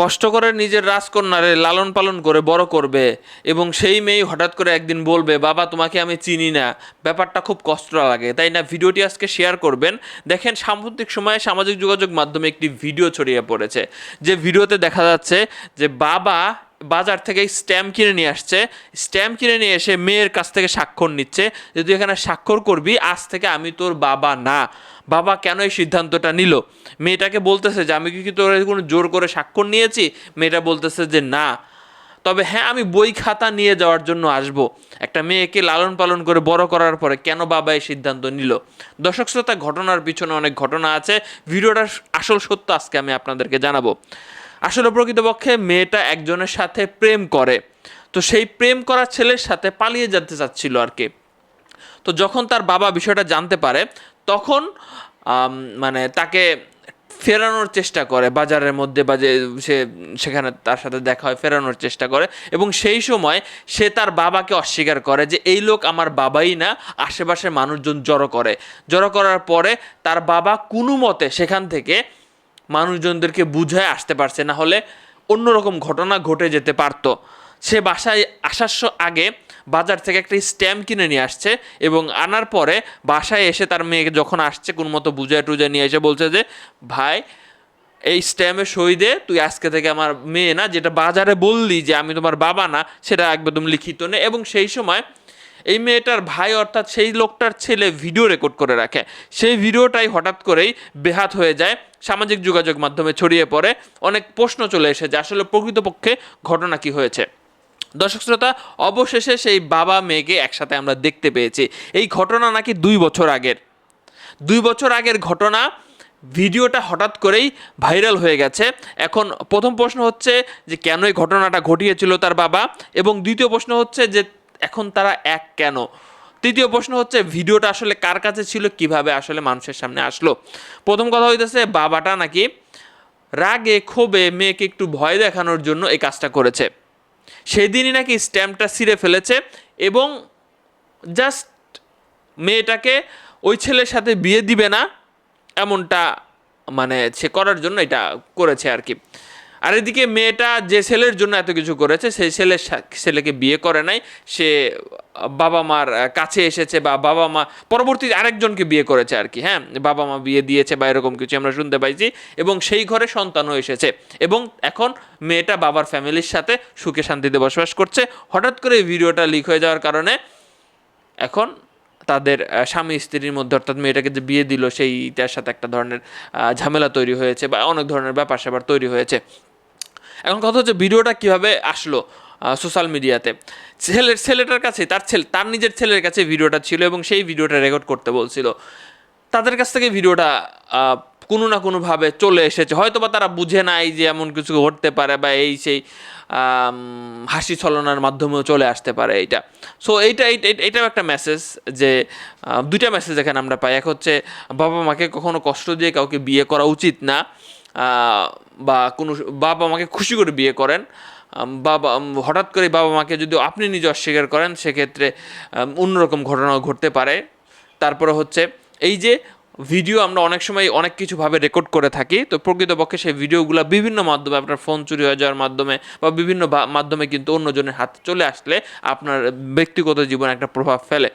কষ্ট করে নিজের রাজকন্যারে লালন পালন করে বড় করবে এবং সেই মেয়ে হঠাৎ করে একদিন বলবে, বাবা, তোমাকে আমি চিনি না। ব্যাপারটা খুব কষ্ট লাগে, তাই না? ভিডিওটি আজকে শেয়ার করবেন। দেখেন, সাম্প্রতিক সময়ে সামাজিক যোগাযোগ মাধ্যমে একটি ভিডিও ছড়িয়ে পড়েছে, যে ভিডিওতে দেখা যাচ্ছে যে বাবা বাজার থেকে স্ট্যাম্প কিনে নিয়ে আসছে। স্ট্যাম্প কিনে নিয়ে এসে মেয়ের কাছ থেকে স্বাক্ষর নিচ্ছে যে, তুই এখানে স্বাক্ষর করবি, আজ থেকে আমি তোর বাবা না। বাবা কেন এই সিদ্ধান্তটা নিল? মেয়েটাকে বলতেছে যে, আমি কি তোর কোনো জোর করে স্বাক্ষর নিয়েছি? মেয়েটা বলতেছে যে, না। তবে হ্যাঁ আমি বই খাতা নিয়ে যাওয়ার জন্য আসব। একটা মেয়েকে লালন পালন করে বড় করার পরে কেন বাবা এই সিদ্ধান্ত নিল? দর্শক শ্রোতা, ঘটনার পিছনে অনেক ঘটনা আছে। ভিডিওটার আসল সত্য আজকে আমি আপনাদেরকে জানাব। আসলে প্রকৃতপক্ষে মেয়েটা একজনের সাথে প্রেম করে। তো সেই প্রেম করা ছেলের সাথে পালিয়ে যেতে চাচ্ছিল আর কি। তো যখন তার বাবা বিষয়টা জানতে পারে, তখন মানে তাকে ফেরানোর চেষ্টা করে, বাজারের মধ্যে বা যে সে, সেখানে তার সাথে দেখা হয়, ফেরানোর চেষ্টা করে এবং সেই সময় সে তার বাবাকে অস্বীকার করে যে, এই লোক আমার বাবাই না, আশেপাশের মানুষজন জড়ো করে। জড়ো করার পরে তার বাবা কোনো মতে সেখান থেকে মানুষজনদেরকে বুঝায় আসতে পারছে, না হলে অন্যরকম ঘটনা ঘটে যেতে পারতো। সে বাসায় আসার আগে বাজার থেকে একটা স্ট্যাম্প কিনে নিয়ে আসছে এবং আনার পরে বাসায় এসে তার মেয়েকে যখন আসছে, কোন মতো বুঝায় টুজায় নিয়ে এসে বলছে যে, ভাই, এই স্ট্যাম্পে সই দে তুই আজকে থেকে আমার মেয়ে না, যেটা বাজারে বললি যে আমি তোমার বাবা না, সেটা একদম লিখিত নে। এবং সেই সময় এই মেয়েটার ভাই অর্থাৎ সেই লোকটার ছেলে ভিডিও রেকর্ড করে রাখে। সেই ভিডিওটাই হঠাৎ করেই বেহাত হয়ে যায়, সামাজিক যোগাযোগ মাধ্যমে ছড়িয়ে পড়ে, অনেক প্রশ্ন চলে এসে যে আসলে প্রকৃতপক্ষে ঘটনা কি হয়েছে? দর্শক শ্রোতা, অবশেষে সেই বাবা মেয়েকে একসাথে আমরা দেখতে পেয়েছি। এই ঘটনা নাকি দুই বছর আগের। দুই বছর আগের ঘটনা, ভিডিওটা হঠাৎ করেই ভাইরাল হয়ে গেছে। এখন প্রথম প্রশ্ন হচ্ছে যে কেন এই ঘটনাটা ঘটিয়েছিল তার বাবা? এবং দ্বিতীয় প্রশ্ন হচ্ছে যে এখন তারা এক কেন? তৃতীয় প্রশ্ন হচ্ছে, ভিডিওটা আসলে কার কাছে ছিল, কীভাবে আসলে মানুষের সামনে আসলো? প্রথম কথা হইতেছে, বাবাটা নাকি রাগে ক্ষোভে মেয়েকে একটু ভয় দেখানোর জন্য এই কাজটা করেছে। সেদিনই নাকি স্ট্যাম্পটা ছিঁড়ে ফেলেছে এবং জাস্ট মেয়েটাকে ওই ছেলের সাথে বিয়ে দিবে না, এমনটা মানে সে করার জন্য এটা করেছে আর কি। আর এদিকে মেয়েটা যে ছেলের জন্য এত কিছু করেছে, সেই ছেলের ছেলেকে বিয়ে করে নাই। সে বাবা মার কাছে এসেছে বা বাবা মা পরবর্তী আরেকজনকে বিয়ে করেছে আর কি হ্যাঁ? বাবা মা বিয়ে দিয়েছে বা এরকম কিছু আমরা শুনতে পাইছি এবং সেই ঘরে সন্তানও এসেছে এবং এখন মেয়েটা বাবার ফ্যামিলির সাথে সুখে শান্তিতে বসবাস করছে। হঠাৎ করে এই ভিডিওটা লিক হয়ে যাওয়ার কারণে এখন তাদের স্বামী স্ত্রীর মধ্যে অর্থাৎ মেয়েটাকে যে বিয়ে দিল, সেইটার সাথে একটা ধরনের ঝামেলা তৈরি হয়েছে বা অনেক ধরনের ব্যাপার স্যাপার তৈরি হয়েছে। এখন কথা হচ্ছে ভিডিওটা কীভাবে আসলো সোশ্যাল মিডিয়াতে ছেলের ছেলেটার কাছে, তার ছেলে তার নিজের ছেলের কাছে ভিডিওটা ছিল এবং সেই ভিডিওটা রেকর্ড করতে বলছিল। তাদের কাছ থেকে ভিডিওটা কোনো না কোনোভাবে চলে এসেছে। হয়তো বা তারা বুঝে নাই যে এমন কিছু ঘটতে পারে বা এই সেই হাসি ছলনার মাধ্যমেও চলে আসতে পারে এইটা। সো এইটা এই- এই- এটাও একটা মেসেজ যে দুইটা মেসেজ এখানে আমরা পাই। এক হচ্ছে বাবা মাকে কখনো কষ্ট দিয়ে কাউকে বিয়ে করা উচিত না। বা কোনো বাবা মাকে খুশি করে বিয়ে করেন বাবা হঠাৎ করে বাবা মাকে যদি আপনি নিজে অস্বীকার করেন, সেক্ষেত্রে অন্যরকম ঘটনাও ঘটতে পারে। তারপরে হচ্ছে, এই যে ভিডিও আমরা অনেক সময় অনেক কিছুভাবে রেকর্ড করে থাকি, তো প্রকৃতপক্ষে সেই ভিডিওগুলো বিভিন্ন মাধ্যমে আপনার ফোন চুরি হয়ে যাওয়ার মাধ্যমে বা বিভিন্ন মাধ্যমে কিন্তু অন্যজনের হাতে চলে আসলে আপনার ব্যক্তিগত জীবনে একটা প্রভাব ফেলে।